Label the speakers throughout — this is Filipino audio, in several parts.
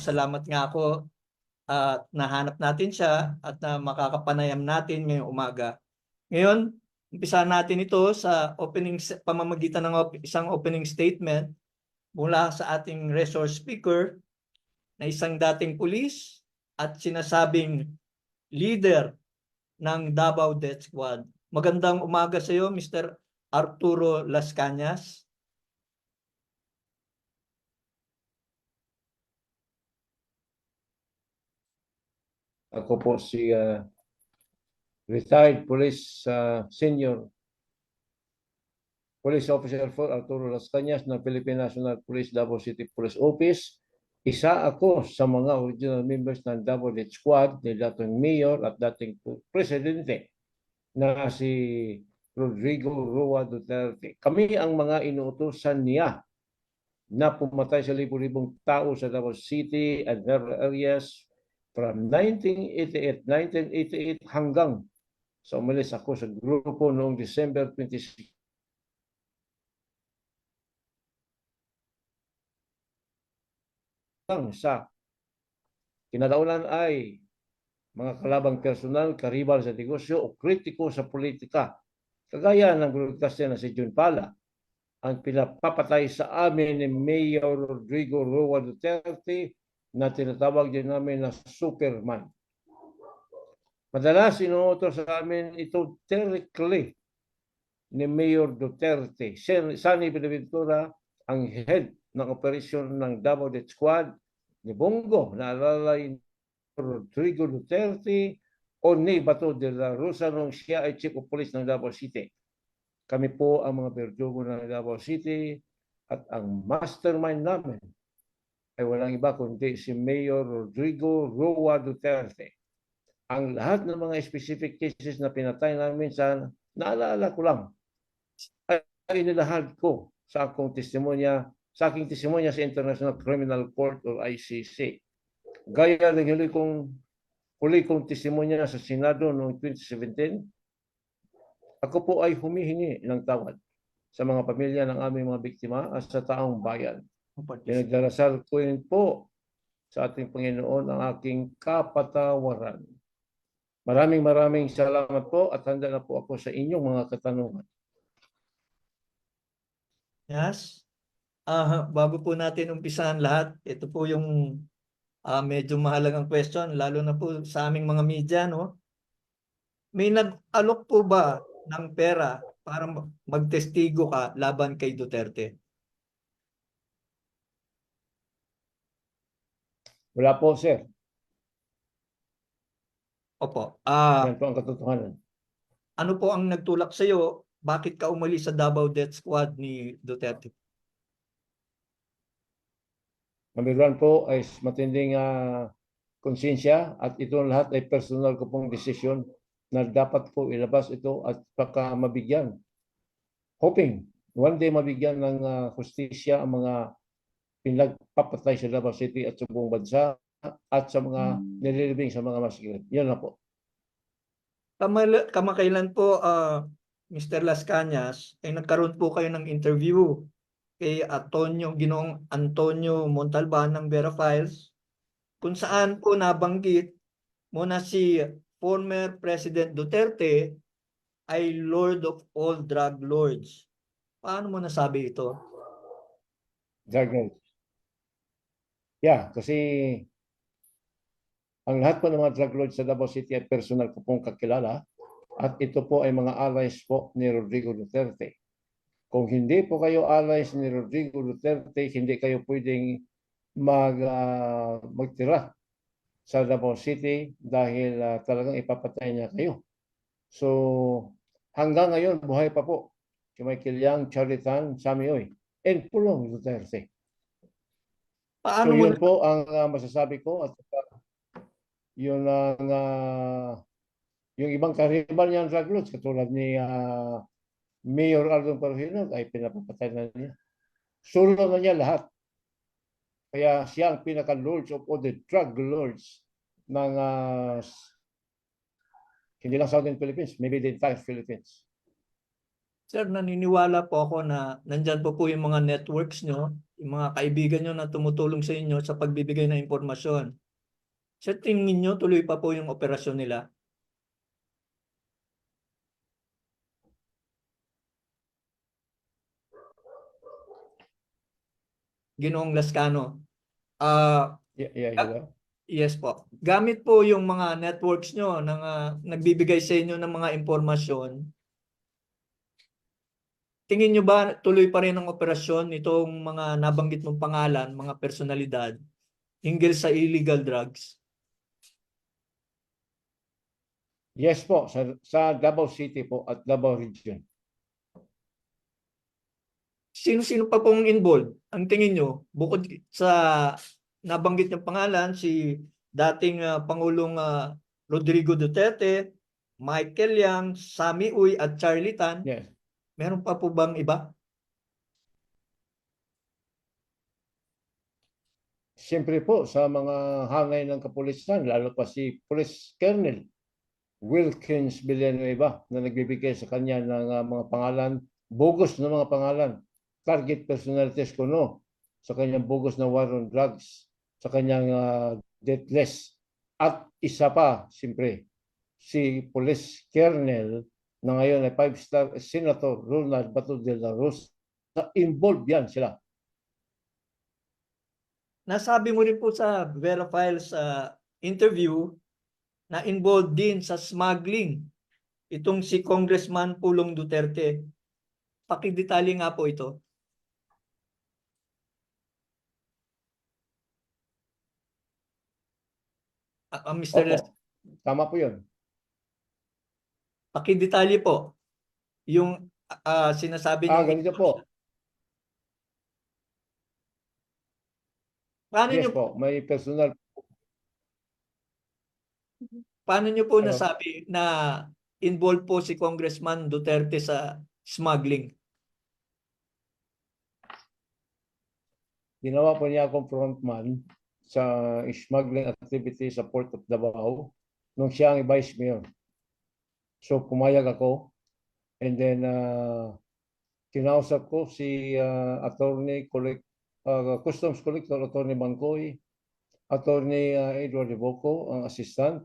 Speaker 1: nagpapasalamat nga ako at nahanap natin siya at na makakapanayam natin ngayong umaga. Ngayon, umpisa natin ito sa opening pamamagitan ng op- isang opening statement mula sa ating resource speaker na isang dating pulis at sinasabing leader ng Davao Death Squad. Magandang umaga sa iyo, Mr. Arturo Las.
Speaker 2: Ako po si ah, retired police ah, senior police officer for Arturo Las Cañas ng Philippine National Police Davao City Police Office. Isa ako sa mga original members ng Davao Squad ni dating mayor at dating presidente na si Rodrigo Roa Duterte. Kami ang mga inuutosan niya na pumatay sa libo-libong tao sa Davao City and their areas from 1988, 1988 hanggang sa umalis ako sa grupo noong December 26. Hanggang sa kinadaunan ay mga kalabang personal, karibal sa negosyo o kritiko sa politika. Kagaya ng broadcaster na si Jun Pala, ang pinapapatay sa amin ni Mayor Rodrigo Roa Duterte na tinatawag din namin na Superman. Madalas inuutos sa amin ito directly ni Mayor Duterte. Sunny Benaventura, ang head ng operasyon ng Davao Death Squad, ni Bongo, naalala ni Rodrigo Duterte, o ni Bato de la Rosa nung siya ay chief of police ng Davao City. Kami po ang mga berdugo ng Davao City at ang mastermind namin ay walang iba kundi si Mayor Rodrigo Roa Duterte. Ang lahat ng mga specific cases na pinatay namin sa naalala ko lang ay inilahad ko sa akong testimonya sa aking testimonya sa International Criminal Court or ICC. Gaya ng huli kong huli kong testimonya sa Senado noong 2017, ako po ay humihingi ng tawad sa mga pamilya ng aming mga biktima at sa taong bayan. Pinagdarasal ko rin po sa ating Panginoon ang aking kapatawaran. Maraming maraming salamat po at handa na po ako sa inyong mga katanungan.
Speaker 1: Yes. Ah, bago po natin umpisahan lahat, ito po yung ah, medyo mahalagang question, lalo na po sa aming mga media, no? May nag-alok po ba ng pera para mag- magtestigo ka laban kay Duterte?
Speaker 2: Wala po, sir.
Speaker 1: Opo. Ah,
Speaker 2: Yan po ang katotohanan.
Speaker 1: ano po ang nagtulak sa iyo? Bakit ka umalis sa Davao Death Squad ni Duterte?
Speaker 2: Number one po ay matinding ah, konsensya at ito lahat ay personal ko pong desisyon na dapat po ilabas ito at baka mabigyan. Hoping one day mabigyan ng ah, hustisya ang mga pinagpapatay sa Davao City at sa buong bansa at sa mga nililibing sa mga masikip. Yan na po.
Speaker 1: Kamal kamakailan po, ah, Mr. Las Cañas, ay nagkaroon po kayo ng interview kay Antonio, Ginoong Antonio Montalban ng Vera Files, kung saan po nabanggit mo na si former President Duterte ay Lord of all drug lords. Paano mo nasabi ito?
Speaker 2: Drug lords. Yeah, kasi ang lahat po ng mga drug lords sa Davao City ay personal ko pong kakilala at ito po ay mga allies po ni Rodrigo Duterte. Kung hindi po kayo allies ni Rodrigo Duterte, hindi kayo pwedeng mag, ah, magtira sa Davao City dahil ah, talagang ipapatay niya kayo. So, hanggang ngayon, buhay pa po si Michael Yang, Charlie Tan, Sammy Oy, and Pulong Duterte.
Speaker 1: Paano
Speaker 2: so
Speaker 1: mo
Speaker 2: yun po ang ah, masasabi ko at uh, yun ang ah, yung ibang karibal niyang drug lords katulad ni ah, Mayor Aldon Parojino ay pinapapatay na niya. Solo na niya lahat. Kaya siya ang pinaka-lords of all the drug lords ng ah, s- hindi lang Southern Philippines, maybe the entire Philippines.
Speaker 1: Sir, naniniwala po ako na nandyan po po yung mga networks nyo, yung mga kaibigan nyo na tumutulong sa inyo sa pagbibigay ng impormasyon. Sa tingin nyo, tuloy pa po yung operasyon nila? Ginoong Lascano. Ah,
Speaker 2: Yeah, yeah,
Speaker 1: Ah,
Speaker 2: yeah.
Speaker 1: Yes po. Gamit po yung mga networks nyo ng ah, nagbibigay sa inyo ng mga impormasyon. Tingin nyo ba tuloy pa rin ang operasyon nitong mga nabanggit mong pangalan, mga personalidad, hinggil sa illegal drugs?
Speaker 2: Yes po, sa, sa Davao City po at Davao Region.
Speaker 1: Sino-sino pa pong involved? Ang tingin nyo, bukod sa nabanggit yung pangalan, si dating ah, Pangulong ah, Rodrigo Duterte, Michael Yang, Sami Uy at Charlie Tan,
Speaker 2: Yes.
Speaker 1: Meron pa po bang iba?
Speaker 2: Siyempre po sa mga hangay ng kapulisan, lalo pa si Police Colonel Wilkins Villanueva na nagbibigay sa kanya ng ah, mga pangalan, bogus na mga pangalan, target personalities ko no, sa kanyang bogus na war on drugs, sa kanyang ah, death list. At isa pa, siyempre, si Police Colonel na ngayon ay five-star Senator Ronald Bato de la Rosa. Involved yan sila.
Speaker 1: Nasabi mo rin po sa Vera Files ah, interview na involved din sa smuggling itong si Congressman Pulong Duterte. Pakidetalye nga po ito. Ah, ah, Mr.
Speaker 2: Opo. Tama po yun.
Speaker 1: Pakidetalye po yung ah, sinasabi
Speaker 2: Ah,
Speaker 1: niyo-
Speaker 2: ganito po.
Speaker 1: Paano
Speaker 2: Yes
Speaker 1: niyo
Speaker 2: po, may personal.
Speaker 1: paano niyo po
Speaker 2: Ano?
Speaker 1: nasabi na involved po si Congressman Duterte sa smuggling?
Speaker 2: Ginawa po niya akong frontman sa smuggling activity sa Port of Davao nung siya ang vice mayor. So pumayag ako and then uh, kinausap ko si uh, attorney collect uh, customs collector attorney Bangkoy, attorney uh, Edward Iboco, ang assistant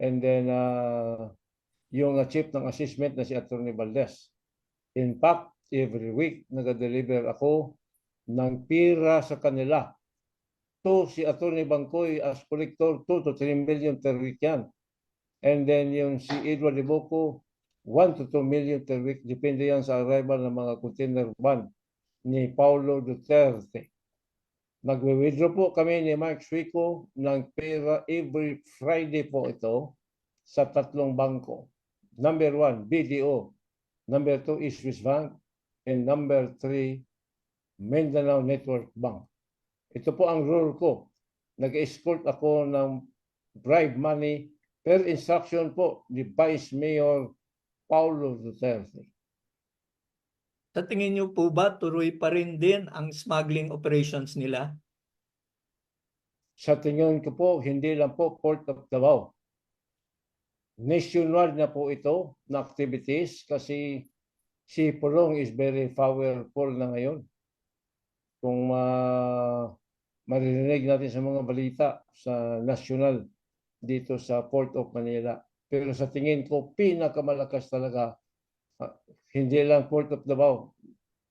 Speaker 2: and then uh, yung uh, chief ng assessment na si attorney Valdez. In fact, every week nag-deliver ako ng pira sa kanila. To si Atty. Bangkoy as collector, 2 to 3 million per week yan. And then yung si Edward Iboco, 1 to 2 million per week. Depende yan sa arrival ng mga container van ni Paulo Duterte. Nagwe-withdraw po kami ni Mark Suico ng pera every Friday po ito sa tatlong bangko. Number one, BDO. Number two is Swiss Bank. And number three, Mindanao Network Bank. Ito po ang rule ko. Nag-escort ako ng bribe money per instruction po ni Vice Mayor Paulo Duterte.
Speaker 1: Sa tingin niyo po ba tuloy pa rin din ang smuggling operations nila?
Speaker 2: Sa tingin ko po, hindi lang po Port of Davao. Nationwide na po ito na activities kasi si Pulong is very powerful na ngayon. Kung ma maririnig natin sa mga balita sa national dito sa Port of Manila. Pero sa tingin ko, pinakamalakas talaga, ah, hindi lang Port of Davao,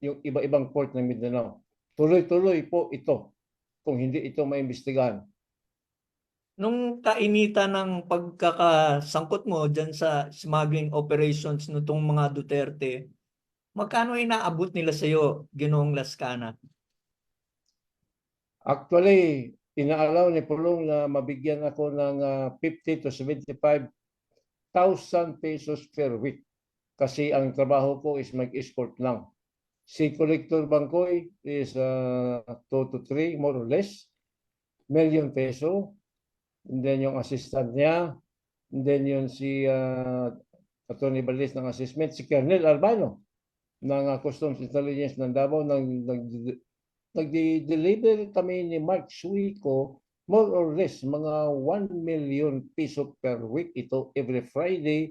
Speaker 2: yung iba-ibang port ng Mindanao. Tuloy-tuloy po ito kung hindi ito maimbestigahan.
Speaker 1: Nung kainitan ng pagkakasangkot mo dyan sa smuggling operations nitong mga Duterte, magkano inaabot nila sa iyo, Ginoong Lascana?
Speaker 2: Actually, inaalaw ni Pulong na mabigyan ako ng ah, 50 to 75,000 pesos per week. Kasi ang trabaho ko is mag-escort lang. Si Collector Bangkoy is uh, 2 to 3 more or less million peso. And then yung assistant niya, and then yung si uh, Attorney Balis ng assessment, si Colonel Albano ng uh, Customs Intelligence ng Davao nang nag nagdi-deliver kami ni Mark Suico more or less mga 1 million peso per week ito every Friday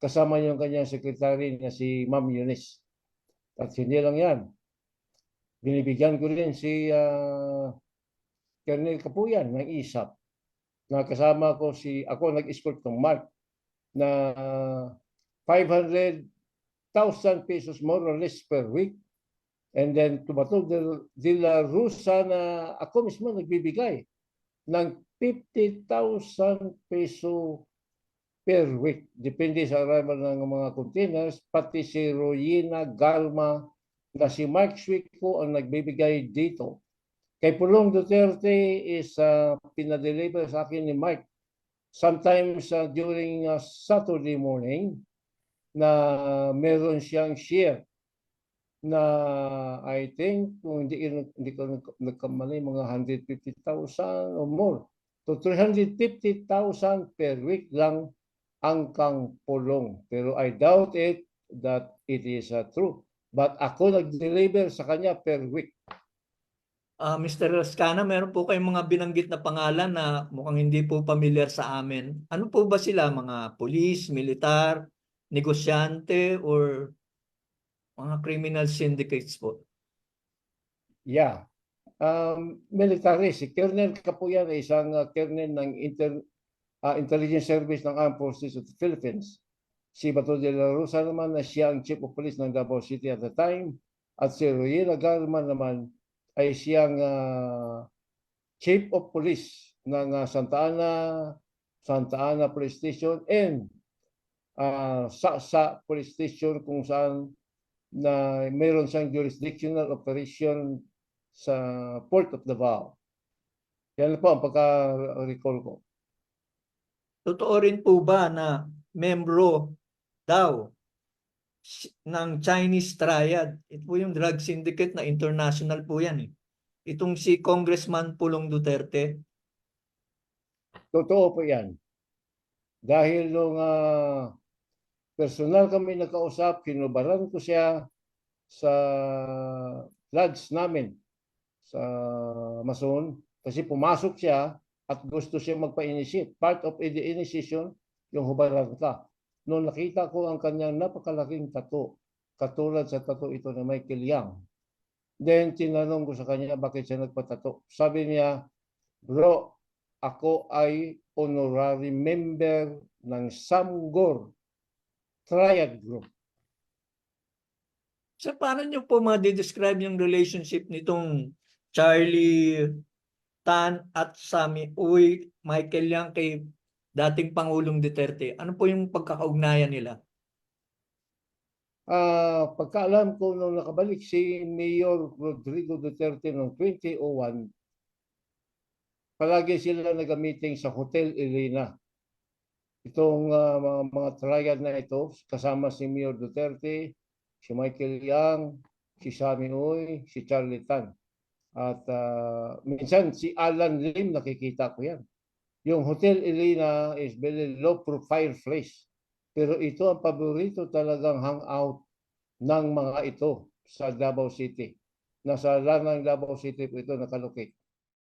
Speaker 2: kasama yung kanyang secretary na si Ma'am Eunice. At hindi lang yan. Binibigyan ko rin si ah, Colonel Kapuyan ng ISAP na kasama ko si ako nag-escort ng Mark na 500,000 pesos more or less per week. And then tumatog de, la Rusa na ako mismo nagbibigay ng 50,000 peso per week. Depende sa arrival ng mga containers. Pati si Royina Galma na si Mark Swico ang nagbibigay dito. Kay Pulong Duterte is uh, pinadeliver sa akin ni Mark sometimes uh, during uh, Saturday morning na meron siyang share na I think kung hindi, hindi ko nag- nagkamali mga 150,000 or more to 350,000 per week lang ang kang pulong. Pero I doubt it that it is uh, true. But ako nag-deliver sa kanya per week.
Speaker 1: Ah, Mr. Rascana, meron po kayong mga binanggit na pangalan na mukhang hindi po familiar sa amin. Ano po ba sila? Mga polis, militar, negosyante, or mga criminal syndicates po?
Speaker 2: Yeah. Um, military, si Colonel Kapuyan ay isang uh, colonel ng inter, uh, intelligence service ng Armed Forces of the Philippines. Si Bato de la Rosa naman na siya ang chief of police ng Davao City at the time. At si Royela Garman naman ay siyang uh, chief of police ng uh, Santa Ana, Santa Ana Police Station and uh, Saksa Police Station kung saan na mayroon siyang jurisdictional operation sa Port of Davao. Yan po ang pagka-recall ko.
Speaker 1: Totoo rin po ba na membro daw ng Chinese Triad? Ito po yung drug syndicate na international po yan eh. Itong si Congressman Pulong Duterte.
Speaker 2: Totoo po yan. Dahil nung ah, personal kami nakausap, kinubaran ko siya sa lodge namin sa Mason kasi pumasok siya at gusto siya magpa-initiate. Part of the initiation, yung hubaran ka. Noong nakita ko ang kanyang napakalaking tato, katulad sa tato ito ni Michael Yang. Then tinanong ko sa kanya bakit siya nagpatato. Sabi niya, bro, ako ay honorary member ng Samgor Triad Group.
Speaker 1: So paano niyo po ma-describe yung relationship nitong Charlie Tan at Sami Uy, Michael Yang kay dating Pangulong Duterte? Ano po yung pagkakaugnayan nila?
Speaker 2: Ah, pagkaalam ko nung nakabalik si Mayor Rodrigo Duterte noong 2001, palagi sila nag-meeting sa Hotel Elena. Itong ah, mga, mga triad na ito, kasama si Mayor Duterte, si Michael Yang, si Sami Uy, si Charlie Tan. At ah, minsan si Alan Lim nakikita ko yan. Yung Hotel Elena is very low profile place. Pero ito ang paborito talagang hangout ng mga ito sa Davao City. Nasa lanang Davao City po ito nakalocate.